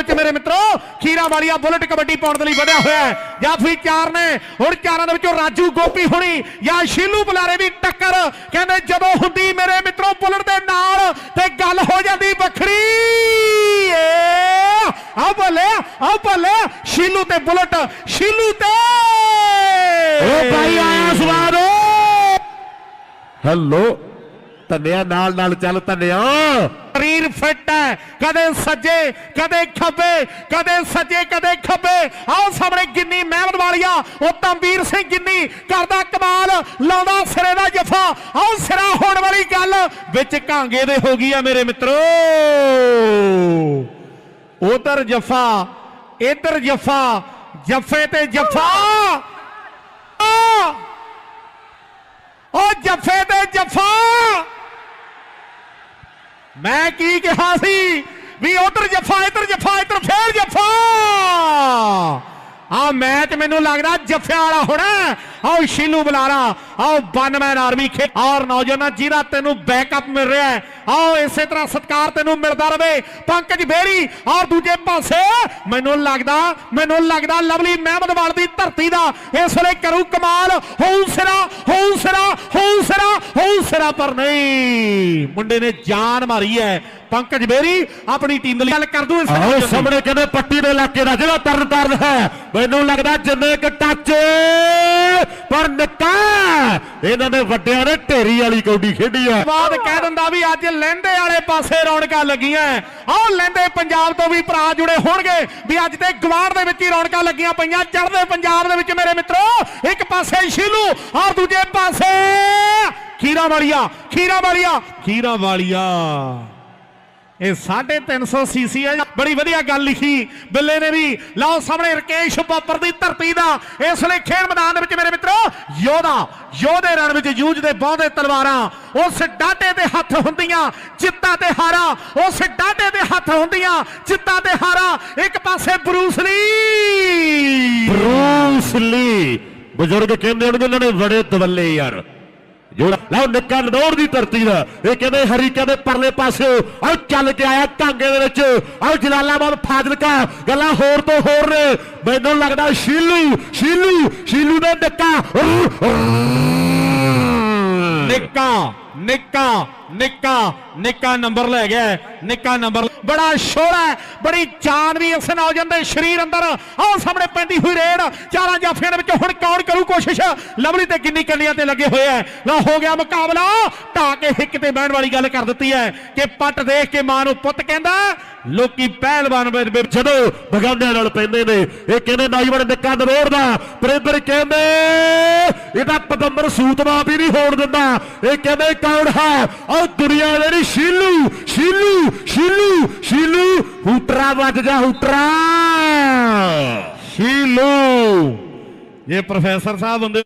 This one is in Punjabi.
ਵਿੱਚ ਮੇਰੇ ਮਿੱਤਰੋ ਖੀਰਾ ਵਾਲੀਆ ਬੁਲਟ ਕਬੱਡੀ ਪਾਉਣ ਦੇ ਲਈ ਵਧਿਆ ਹੋਇਆ ਹੈ। ਜਾਫੀ ਚਾਰ ਨੇ ਹੁਣ ਚਾਰਾਂ ਦੇ ਵਿੱਚੋਂ ਰਾਜੂ ਗੋਪੀ ਹੁਣੀ ਜਾਂ ਸ਼ੀਲੂ ਬੁਲਾਰੇ ਦੀ ਟੱਕਰ। ਕਹਿੰਦੇ ਜਦੋਂ ਹੁੰਦੀ ਮੇਰੇ ਮਿੱਤਰੋ ਬੁਲਟ ਦੇ ਨਾਲ ਤੇ ਗੱਲ ਹੋ ਜਾਂਦੀ ਵੱਖਰੀ। ਆ ਬੱਲੇ ਆ ਬੱਲੇ ਸ਼ੀਲੂ ਤੇ ਬੁਲਟ ਸ਼ੀਲੂ ਤੇ। ਓ ਭਾਈ ਆਇਆ ਸਵਾਦ। ਹੈਲੋ। ਧੰਨਿਆ, ਨਾਲ ਨਾਲ ਚੱਲ ਧੰਨਿਆ ਸਰੀਰ ਫਿੱਟ ਹੈ, ਕਦੇ ਸੱਜੇ, ਕਦੇ ਖੱਬੇ, ਕਦੇ ਸੱਜੇ, ਕਦੇ ਖੱਬੇ। ਆਓ ਸਾਹਮਣੇ ਗਿੰਨੀ ਮਹਿਮਦ ਵਾਲੀਆ, ਉਹ ਤੰਬੀਰ ਸਿੰਘ ਗਿੰਨੀ ਕਰਦਾ ਕਮਾਲ, ਲਾਉਂਦਾ ਸਿਰੇ ਦਾ ਜਫਾ। ਆਓ ਸਿਰਾ ਹੋਣ ਵਾਲੀ ਗੱਲ ਵਿੱਚ ਕਾਂਗੇ ਦੇ ਹੋ ਗਈ ਆ ਮੇਰੇ ਮਿੱਤਰੋ। ਉਧਰ ਜਫਾ, ਇਧਰ ਜਫਾ, ਜਫੇ ਤੇ ਜਫਾ ਆ! ਉਹ ਜਫੇ ਤੇ ਜਫਾ ਮੈਂ ਕੀ ਕਿਹਾ ਸੀ? ਵੀ ਉਧਰ ਜਫਾ, ਇਧਰ ਜਫਾ, ਇਧਰ ਫੇਰ ਜਫਾ! ਆ ਮੈਚ ਮੈਨੂੰ ਲੱਗਦਾ ਜਫਿਆਂ ਵਾਲਾ ਹੋਣਾ ਆਓ ਸ਼ੀਲੂ ਬੁਲਾਰਾ, ਆਓ ਬਨਮੈਨ ਆਰਮੀ ਖੇ ਔਰ ਨੌਜਵਾਨਾਂ, ਜਿਹਦਾ ਤੈਨੂੰ ਬੈਕਅਪ ਮਿਲ ਰਿਹਾ ਹੈ। ਆਓ ਇਸੇ ਤਰ੍ਹਾਂ ਸਤਕਾਰ ਤੈਨੂੰ ਮਿਲਦਾ ਰਵੇ। ਪੰਕਜ ਬੇਰੀ ਔਰ ਦੂਜੇ ਪਾਸੇ। ਮੈਨੂੰ ਲੱਗਦਾ ਮੈਨੂੰ ਲੱਗਦਾ ਲਵਲੀ ਮਹਿਮਦ ਵਾਲ ਦੀ ਧਰਤੀ ਦਾ ਇਸ ਵੇਲੇ ਕਰੂ ਕਮਾਲ ਹੋਊ ਸਿਰਾ, ਹੋਊ ਹੋਊ ਸਿਰਾ ਪਰ ਨਹੀਂ। ਮੁੰਡੇ ਨੇ ਜਾਨ ਮਾਰੀ ਹੈ। ਪੰਕਜ ਬੇਰੀ ਆਪਣੀ ਟੀਮ ਦੇ ਲਈ ਗੱਲ ਕਰ ਦੂੰ ਇਸ ਦੀ। ਸਾਹਮਣੇ ਕਹਿੰਦੇ ਪੱਟੀ ਦੇ ਇਲਾਕੇ ਦਾ ਜਿਹੜਾ ਤਰਨ ਤਾਰਨ ਹੈ। ਮੈਨੂੰ ਲੱਗਦਾ ਜਿੰਨੇ ਕ ਟੱਚ ਪਰ ਨਿੱਕਾ ਇਹਨਾਂ ਨੇ ਵੱਡਿਆਂ ਨੇ ਢੇਰੀ ਵਾਲੀ ਕੌਡੀ ਖੇਡੀ ਆ ਬਾਅਦ ਕਹਿ ਦਿੰਦਾ ਵੀ ਅੱਜ ਲਹਿੰਦੇ ਵਾਲੇ ਪਾਸੇ ਰੌਣਕਾਂ ਲੱਗੀਆਂ ਆਹ ਲਹਿੰਦੇ ਪੰਜਾਬ ਤੋਂ ਵੀ ਭਰਾ ਜੁੜੇ ਹੋਣਗੇ ਵੀ ਅੱਜ ਤੇ ਗਵਾੜ ਦੇ ਵਿੱਚ ਹੀ ਰੌਣਕਾਂ ਲੱਗੀਆਂ ਪਈਆਂ। ਚੜ੍ਹਦੇ ਪੰਜਾਬ ਦੇ ਵਿੱਚ ਮੇਰੇ ਮਿੱਤਰੋ ਇੱਕ ਪਾਸੇ ਸ਼ੀਲੂ ਔਰ ਦੂਜੇ ਪਾਸੇ ਖੀਰਾ ਵਾਲੀਆ ਖੀਰਾ ਵਾਲੀਆ ਖੀਰਾ ਵਾਲੀਆ ਇਹ 350 ਸੀਸੀ ਹੈ। ਬੜੀ ਵਧੀਆ ਗੱਲ ਲਿਖੀ। ਬਿੱਲੇ ਨੇ ਵੀ ਲਓ ਸਾਹਮਣੇ ਰਕੇਸ਼ ਬਾਪਰ ਦੀ ਧਰਤੀ ਦਾ। ਇਸ ਵੇਲੇ ਖੇਡ ਮੈਦਾਨ ਦੇ ਵਿੱਚ ਮੇਰੇ ਮਿੱਤਰੋ ਯੋਧਾ ਯੋਧੇ ਰਣ ਵਿੱਚ ਜੂਝਦੇ ਬਹੁਤੇ ਤਲਵਾਰਾਂ ਉਸ ਡਾਟੇ ਦੇ ਹੱਥ ਹੁੰਦੀਆਂ ਜਿੱਤਾਂ ਤੇ ਹਾਰਾਂ ਉਸ ਡਾਟੇ ਦੇ ਹੱਥ ਹੁੰਦੀਆਂ ਜਿੱਤਾਂ ਤੇ ਹਾਰਾਂ। ਇੱਕ ਪਾਸੇ ਬਰੂਸ ਲੀ। Bruce Lee. ਬਜ਼ੁਰਗ ਕਹਿੰਦੇ ਹੋਣਗੇ ਇਹਨਾਂ ਨੇ ਬੜੇ ਦਵੱਲੇ ਯਾਰ। ਜੋੜਾ ਲਓ ਨਿੱਕਾ ਨਦੌੜ ਦੀ ਧਰਤੀ ਦਾ। ਇਹ ਕਹਿੰਦੇ ਹਰੀਕਾ ਦੇ ਪਰਲੇ ਪਾਸੇ ਆਹ ਚੱਲ ਕੇ ਆਇਆ ਕਾਂਗੇ ਦੇ ਵਿੱਚ। ਆਹ ਜਲਾਲਾਬਾਦ ਫਾਜ਼ਿਲਕਾ, ਗੱਲਾਂ ਹੋਰ ਤੋਂ ਹੋਰ ਨੇ। ਮੈਨੂੰ ਲੱਗਦਾ ਸ਼ੀਲੂ ਸ਼ੀਲੂ ਸ਼ੀਲੂ ਦਾ ਨਿੱਕਾ। ਨਿੱਕਾ ਨਿੱਕਾ ਨਿੱਕਾ ਨਿੱਕਾ ਨੰਬਰ ਲੈ ਗਿਆ ਨਿੱਕਾ ਨੰਬਰ। ਬੜਾ ਸ਼ੋਰਾ ਹੈ। ਬੜੀ ਜਾਨ ਵੀ ਇਸ ਨੌਜਵਾਨ ਦੇ ਸਰੀਰ ਅੰਦਰ। ਆਹ ਸਾਹਮਣੇ ਪੈਂਦੀ ਹੋਈ ਰੇਡ। ਚਾਰਾਂ ਜਾਫੀਆਂ ਦੇ ਵਿੱਚ ਹੁਣ ਕੌਣ ਕਰੂ ਕੋਸ਼ਿਸ਼ ਲਵਲੀ ਤੇ ਕਿੰਨੀ ਕੰਨੀਆਂ ਤੇ ਲੱਗੇ ਹੋਏ ਐ ਲਓ, ਹੋ ਗਿਆ ਮੁਕਾਬਲਾ। ਢਾ ਕੇ ਹਿੱਕ ਤੇ ਬਹਿਣ ਵਾਲੀ ਗੱਲ ਕਰ ਦਿੱਤੀ ਹੈ ਕਿ ਪੱਟ ਦੇਖ ਕੇ ਮਾਂ ਨੂੰ ਪੁੱਤ ਕਹਿੰਦਾ, ਲੋਕੀ ਪਹਿਲਵਾਨ ਜਦੋਂ ਬਗਾਨਿਆਂ ਨਾਲ ਪੈਂਦੇ ਨੇ, ਇਹ ਕਹਿੰਦੇ ਨੌਜਵਾਨ ਨਿੱਕਾ ਨਰੋੜ ਦਾ ਪ੍ਰਿੰਦਰ ਕਹਿੰਦੇ, ਇਹਦਾ ਪਦੰਬਰ ਸੂਤਮਾ ਵੀ ਨਹੀਂ ਹੋਣ ਦਿੰਦਾ। ਇਹ ਕਹਿੰਦੇ, ਕੌਣ ਹੈ? ਉਹ ਦੁਨੀਆ ਦੇ ਨੀ ਸ਼ੀਲੂ ਸ਼ੀਲੂ ਸ਼ੀਲੂ ਸ਼ੀਲੂ। ਹੂਟਰਾ ਵੱਜ ਜਾ ਹੂਟਰਾ। ਸ਼ੀਲੂ। ਇਹ ਪ੍ਰੋਫੈਸਰ ਸਾਹਿਬ ਹੁੰਦੇ